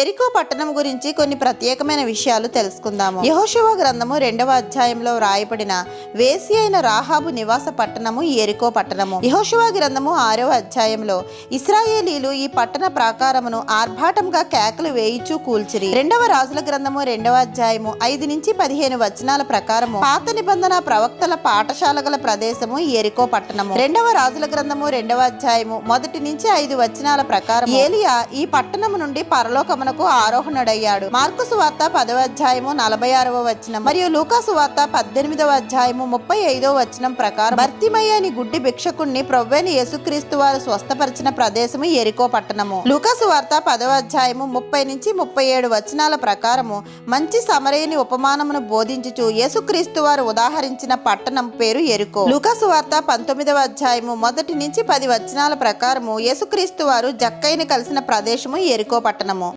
ఎరికో పట్టణం గురించి కొన్ని ప్రత్యేకమైన విషయాలు తెలుసుకుందాము. యహోశివ గ్రంథము రెండవ అధ్యాయంలో వ్రాయబడిన వేసి అయిన రాహాబు నివాస పట్టణము ఎరికో పట్టణము. యహోశివ గ్రంథము ఆరవ అధ్యాయంలో ఇస్రాయేలీలు ఈ పట్టణ ప్రాకారమును ఆర్భాటంగా కేకలు వేయిచూ కూల్చిరి. రెండవ రాజుల గ్రంథము రెండవ అధ్యాయము ఐదు నుంచి పదిహేను వచనాల ప్రకారము పాత నిబంధన ప్రవక్తల పాఠశాల గల ప్రదేశము ఎరికో పట్టణము. రెండవ రాజుల గ్రంథము రెండవ అధ్యాయము మొదటి నుంచి ఐదు వచనాల ప్రకారం ఏలియా ఈ పట్టణము నుండి పరలోకమునకు ఆరోహణుడయ్యాడు. మార్కు సువార్త పదవ అధ్యాయము నలభై ఆరవ వచనం. మరియు లూకా సువార్త పద్దెనిమిదవ అధ్యాయము ముప్పై ఐదవ వచనం ప్రకారం భర్తిమయ్య అని గుడ్డి భిక్షకుణ్ణి ప్రవ్వైన యేసుక్రీస్తు వారు స్వస్థపరిచిన ప్రదేశము ఎరికో పట్టణము. లూకాసు వార్త పదవ అధ్యాయము ముప్పై నుంచి ముప్పై ఏడు వచనాల ప్రకారము మంచి సమరయని ఉపమానమును బోధించుచు యేసుక్రీస్తు వారు ఉదాహరించిన పట్టణం పేరు ఎరుకో లూకాసు వార్త పంతొమ్మిదవ అధ్యాయము మొదటి నుంచి పది వచనాల ప్రకారము యేసుక్రీస్తు వారు జక్కైని కలిసిన ప్రదేశము ఎరుకో పట్టణము.